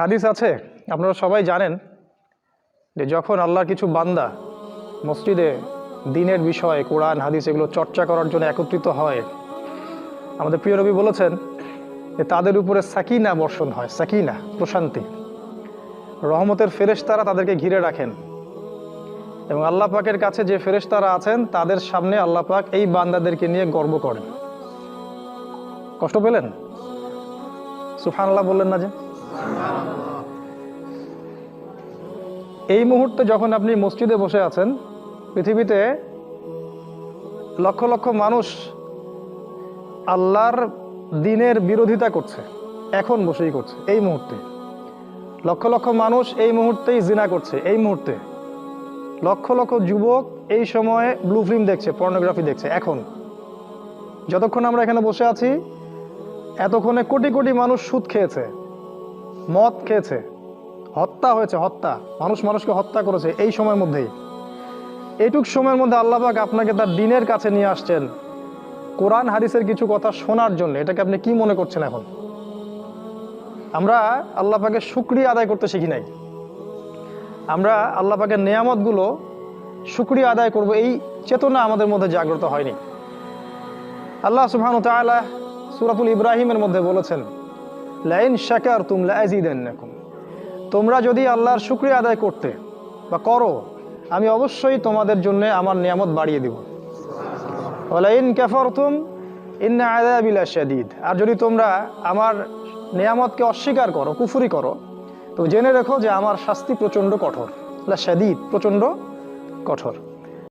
হাদিস আছে, আপনারা সবাই জানেন যে যখন আল্লাহর কিছু বান্দা মসজিদে দিনের বিষয় কোরআন, হাদিস এগুলো চর্চা করার জন্য একত্রিত হয়, আমাদের প্রিয় নবী বলেছেন যে তাদের উপরে সাকিনা বর্ষণ হয়, সাকিনা, প্রশান্তি। রহমতের ফেরেশতারা তাদেরকে ঘিরে রাখেন এবং আল্লাহ পাকের কাছে যে ফেরেশতারা আছেন, তাদের সামনে আল্লাহ পাক এই বান্দাদেরকে নিয়ে গর্ব করেন। কষ্ট পেলেন? সুফান আল্লাহ বললেন না যে? এই মুহূর্তে যখন আপনি মসজিদে বসে আছেন, পৃথিবীতে লক্ষ লক্ষ মানুষ আল্লাহর দিনের বিরোধিতা করছে, এখন বসেই করছে, এই মুহূর্তে। লক্ষ লক্ষ মানুষ এই মুহূর্তেই জিনা করছে, এই মুহূর্তে। লক্ষ লক্ষ যুবক এই সময়ে ব্লু ফিল্ম দেখছে পর্নোগ্রাফি দেখছে, এখন। যতক্ষণ আমরা এখানে বসে আছি, এতক্ষণে কোটি কোটি মানুষ সুদ খেয়েছে। মদ খেয়েছে। হত্যা হয়েছে, হত্যা। মানুষ মানুষকে হত্যা করেছে এই সময়ের মধ্যেই। এটুক সময়ের মধ্যে আল্লাহবাক আপনাকে তার দিনের কাছে নিয়ে আসছেন কোরআন, হাদিসের কিছু কথা শোনার জন্য। এটাকে আপনি কি মনে করছেন এখন? আমরা আল্লাহ পাকের শুক্রিয়া আদায় করতে শিখি নাই। আমরা আল্লাহ পাকের নেয়ামতগুলো শুক্রিয়া আদায় করব, এই চেতনা আমাদের মধ্যে জাগ্রত হয়নি। আল্লাহ সুবহান তাআলা সূরাতুল ইব্রাহিমের মধ্যে বলেছেন লাইন শাকার তুম লাজিদান্নাকুম তোমরা যদি আল্লাহর শুক্রিয়া আদায় করতে বা করো, আমি অবশ্যই তোমাদের জন্য আমার নিয়ামত বাড়িয়ে দেব। ওলাইন কাফারতুম, ইন্না আযাবিলা শাদীদ আর যদি তোমরা আমার নিয়ামতকে অস্বীকার করো, কুফুরি করো, তো জেনে রেখো যে আমার শাস্তি প্রচণ্ড কঠোর। লা শাদীদ প্রচণ্ড কঠোর।